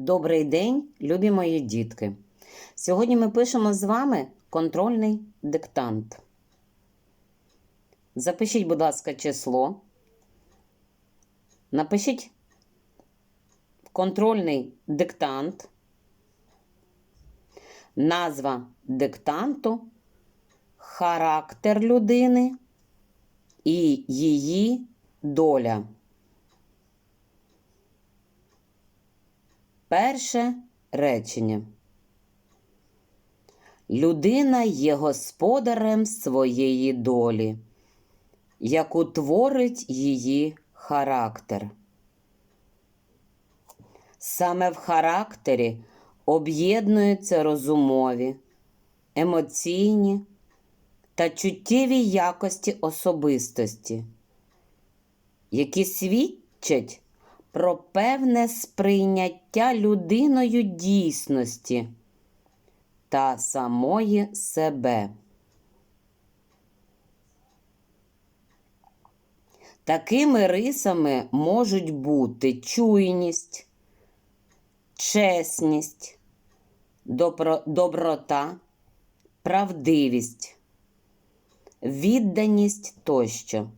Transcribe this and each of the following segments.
Добрий день, любі мої дітки. Сьогодні ми пишемо з вами контрольний диктант. Запишіть, будь ласка, число. Напишіть контрольний диктант. Назва диктанту, характер людини і її доля. Перше речення. Людина є господарем своєї долі, яку творить її характер. Саме в характері об'єднуються розумові, емоційні та чуттєві якості особистості, які свідчать про певне сприйняття людиною дійсності та самої себе. Такими рисами можуть бути чуйність, чесність, добро, доброта, правдивість, відданість тощо.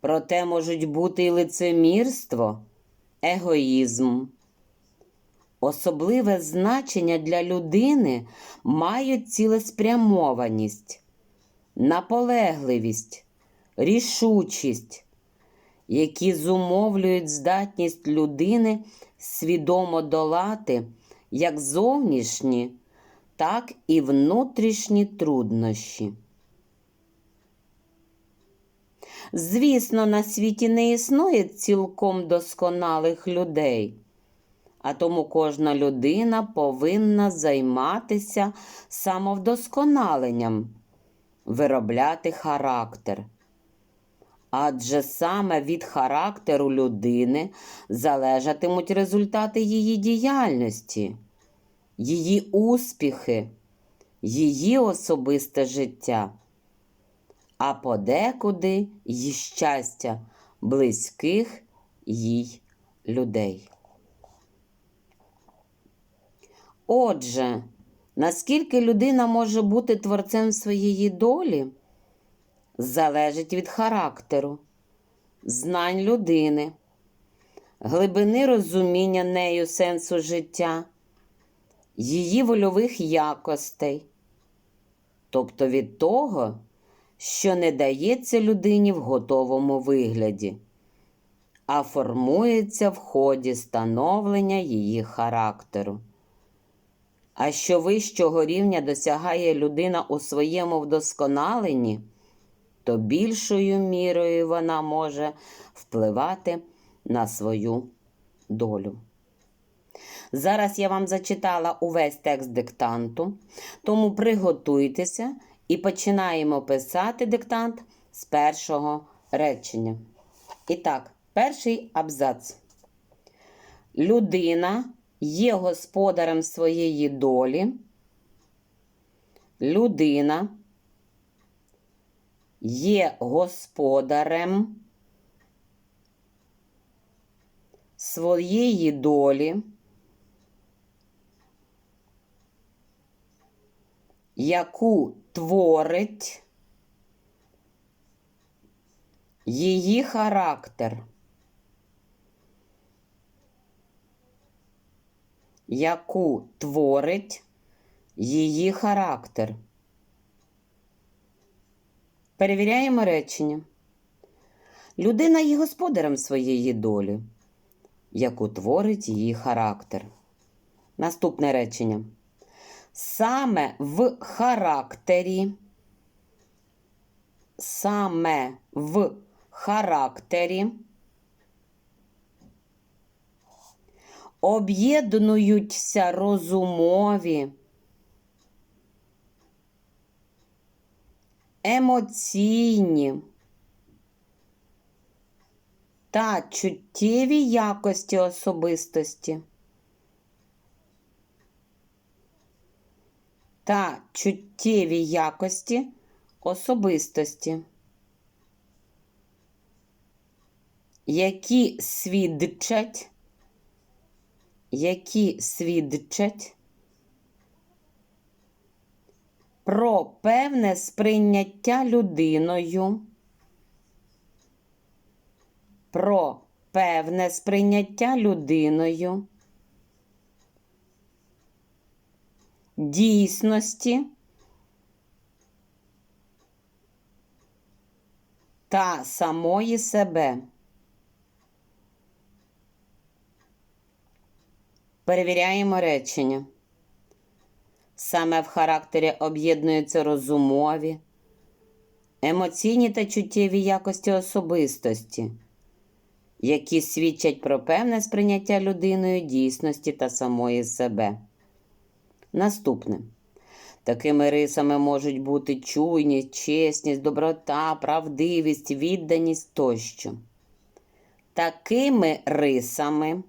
Проте можуть бути і лицемірство, егоїзм. Особливе значення для людини мають цілеспрямованість, наполегливість, рішучість, які зумовлюють здатність людини свідомо долати як зовнішні, так і внутрішні труднощі. Звісно, на світі не існує цілком досконалих людей, а тому кожна людина повинна займатися самовдосконаленням, виробляти характер. Адже саме від характеру людини залежатимуть результати її діяльності, її успіхи, її особисте життя а подекуди й щастя близьких їй людей. Отже, наскільки людина може бути творцем своєї долі, залежить від характеру, знань людини, глибини розуміння нею сенсу життя, її вольових якостей, тобто від того, що не дається людині в готовому вигляді, а формується в ході становлення її характеру. А що вищого рівня досягає людина у своєму вдосконаленні, то більшою мірою вона може впливати на свою долю. Зараз я вам зачитала увесь текст диктанту, тому приготуйтеся і починаємо писати диктант з першого речення. І так, перший абзац. Людина є господарем своєї долі. Людина є господарем своєї долі. Яку творить її характер, яку творить її характер. Перевіряємо речення. Людина є господарем своєї долі, яку творить її характер. Наступне речення саме в характері, саме в характері. Об'єднуються розумові, емоційні та чуттєві якості особистості. Та чуттєві якості особистості, які свідчать які свідчать про певне сприйняття людиною, про певне сприйняття людиною, дійсності та самої себе. Перевіряємо речення. Саме в характері об'єднуються розумові, емоційні та чуттєві якості особистості, які свідчать про певне сприйняття людиною дійсності та самої себе. Наступне. Такими рисами можуть бути чуйність, чесність, доброта, правдивість, відданість тощо. Такими рисами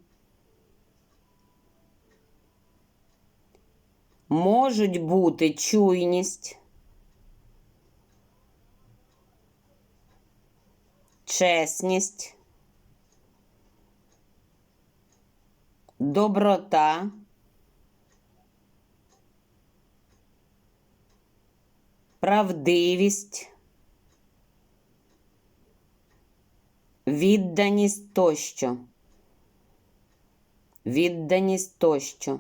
можуть бути чуйність, чесність, доброта, правдивість, відданість тощо. Відданість тощо.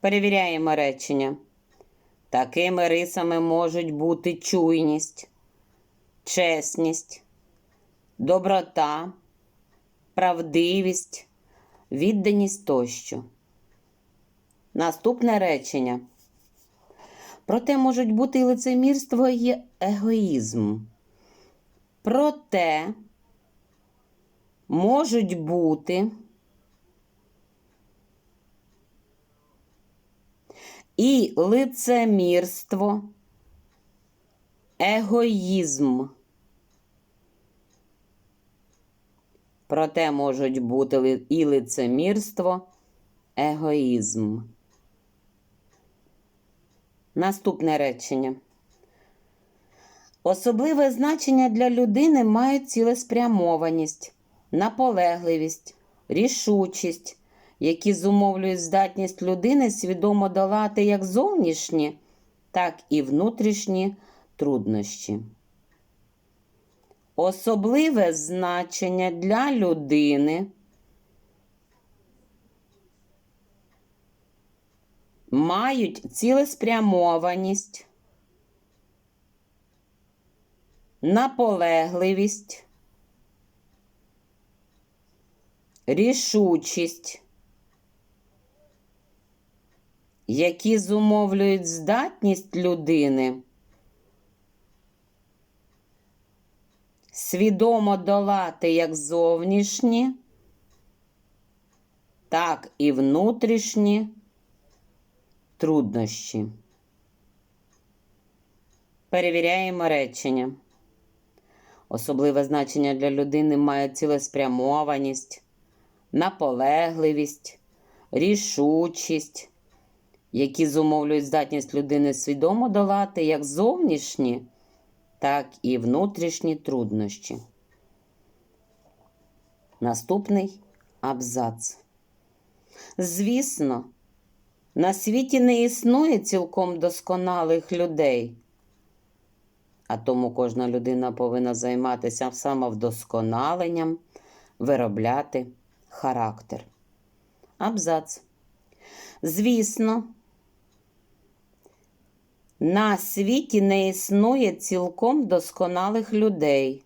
Перевіряємо речення. Такими рисами можуть бути чуйність, чесність, доброта, правдивість, відданість тощо. Наступне речення. Проте можуть бути і лицемірство, і егоїзм. Проте можуть бути. і лицемірство, егоїзм. Проте можуть бути і лицемірство, егоїзм. Наступне речення. Особливе значення для людини мають цілеспрямованість, наполегливість, рішучість, які зумовлюють здатність людини свідомо долати як зовнішні, так і внутрішні труднощі. Особливе значення для людини мають цілеспрямованість, наполегливість, рішучість, які зумовлюють здатність людини свідомо долати як зовнішні, так і внутрішні труднощі. Перевіряємо речення. Особливе значення для людини має цілеспрямованість, наполегливість, рішучість, які зумовлюють здатність людини свідомо долати як зовнішні, так і внутрішні труднощі. Наступний абзац. Звісно, на світі не існує цілком досконалих людей, а тому кожна людина повинна займатися самовдосконаленням, виробляти характер. Абзац. Звісно, на світі не існує цілком досконалих людей.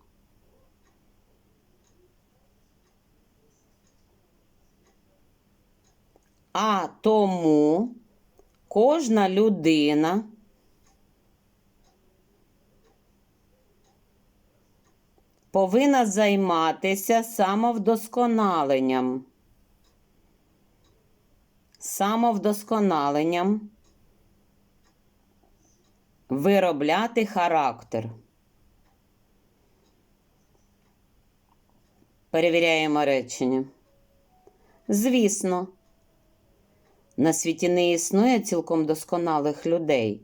А тому кожна людина повинна займатися самовдосконаленням. Самовдосконаленням, виробляти характер. Перевіряємо речення. Звісно, на світі не існує цілком досконалих людей,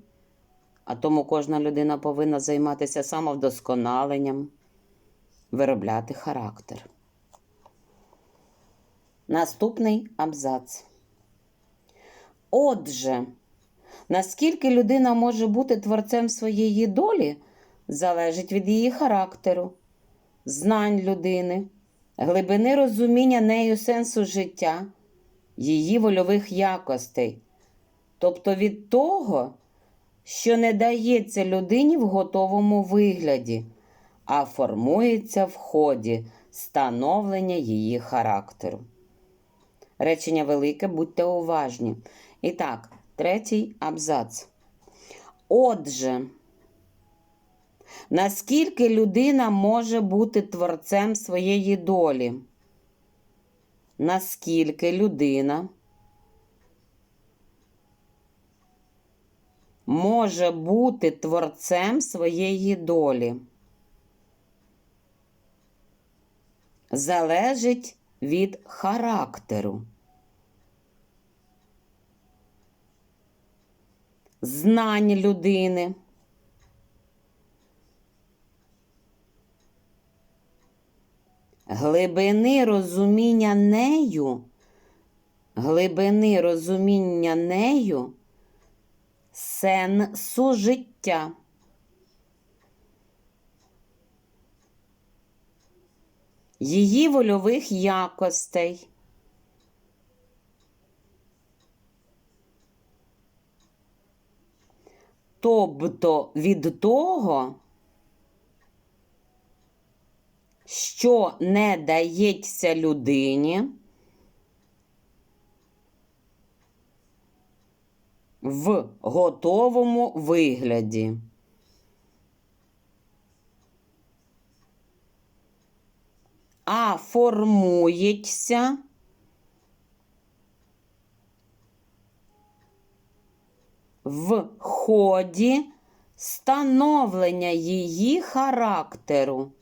а тому кожна людина повинна займатися самовдосконаленням, виробляти характер. Наступний абзац. Отже, наскільки людина може бути творцем своєї долі, залежить від її характеру, знань людини, глибини розуміння нею сенсу життя, її вольових якостей, тобто від того, що не дається людині в готовому вигляді, а формується в ході становлення її характеру. Речення велике, будьте уважні. І так, третій абзац. Отже, наскільки людина може бути творцем своєї долі? Наскільки людина може бути творцем своєї долі? Залежить від характеру. Знань людини. Глибини розуміння нею, глибини розуміння нею сенсу життя. Її вольових якостей. Тобто від того, що не дається людині в готовому вигляді. А формується в ході становлення її характеру.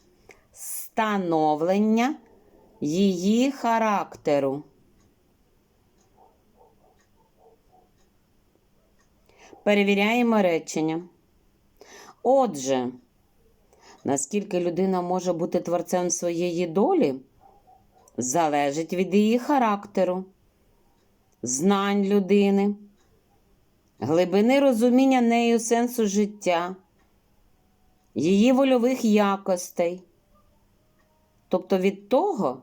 Становлення її характеру. Перевіряємо речення. Отже, наскільки людина може бути творцем своєї долі, залежить від її характеру, знань людини, глибини розуміння нею сенсу життя, її вольових якостей, тобто від того,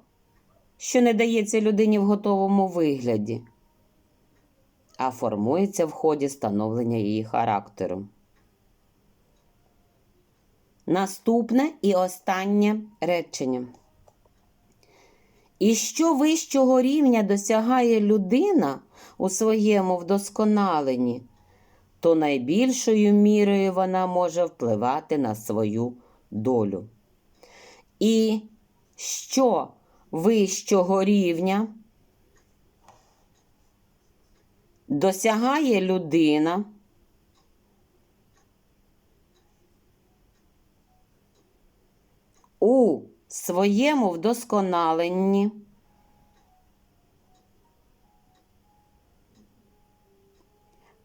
що не дається людині в готовому вигляді, а формується в ході становлення її характеру. Наступне і останнє речення. І що вищого рівня досягає людина у своєму вдосконаленні, то найбільшою мірою вона може впливати на свою долю. І що вищого рівня досягає людина, у своєму вдосконаленні?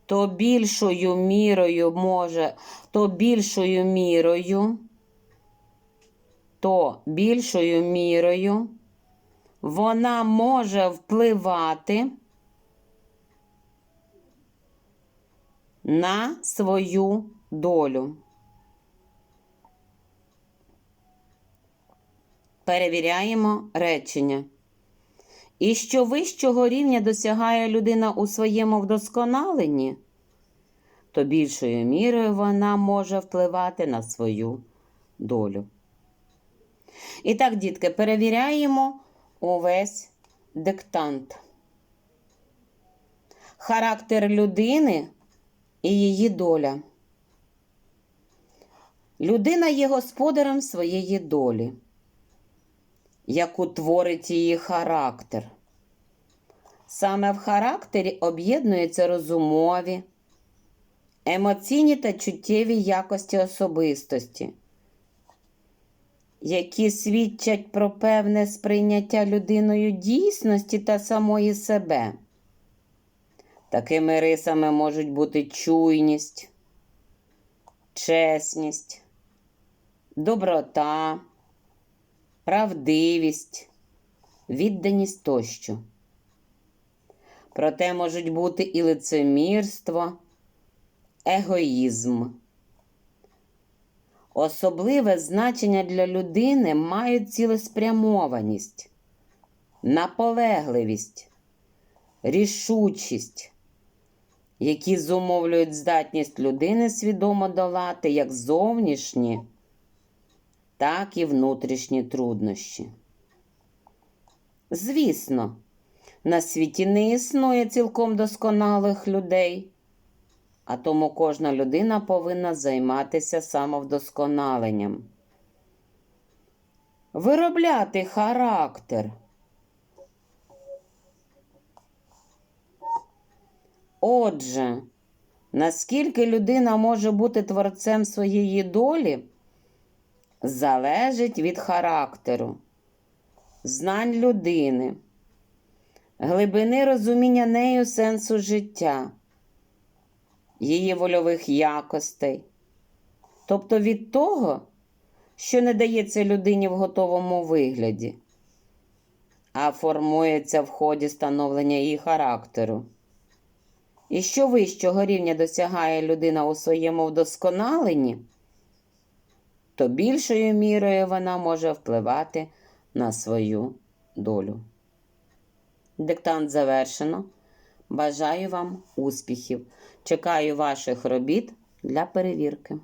То більшою мірою може, то більшою мірою, то більшою мірою вона може впливати на свою долю. Перевіряємо речення. І що вищого рівня досягає людина у своєму вдосконаленні, то більшою мірою вона може впливати на свою долю. І так, дітки, перевіряємо увесь диктант. Характер людини і її доля. Людина є господарем своєї долі яку творить її характер. Саме в характері об'єднуються розумові, емоційні та чуттєві якості особистості, які свідчать про певне сприйняття людиною дійсності та самої себе. Такими рисами можуть бути чуйність, чесність, доброта правдивість, відданість тощо. Проте можуть бути і лицемірство, егоїзм. Особливе значення для людини мають цілеспрямованість, наполегливість, рішучість, які зумовлюють здатність людини свідомо долати як зовнішні, так і внутрішні труднощі. Звісно, на світі не існує цілком досконалих людей, а тому кожна людина повинна займатися самовдосконаленням. Виробляти характер. Отже, наскільки людина може бути творцем своєї долі, залежить від характеру, знань людини, глибини розуміння нею сенсу життя, її вольових якостей, тобто від того, що не дається людині в готовому вигляді, а формується в ході становлення її характеру. І що вищого рівня досягає людина у своєму вдосконаленні, то більшою мірою вона може впливати на свою долю. Диктант завершено. Бажаю вам успіхів. Чекаю ваших робіт для перевірки.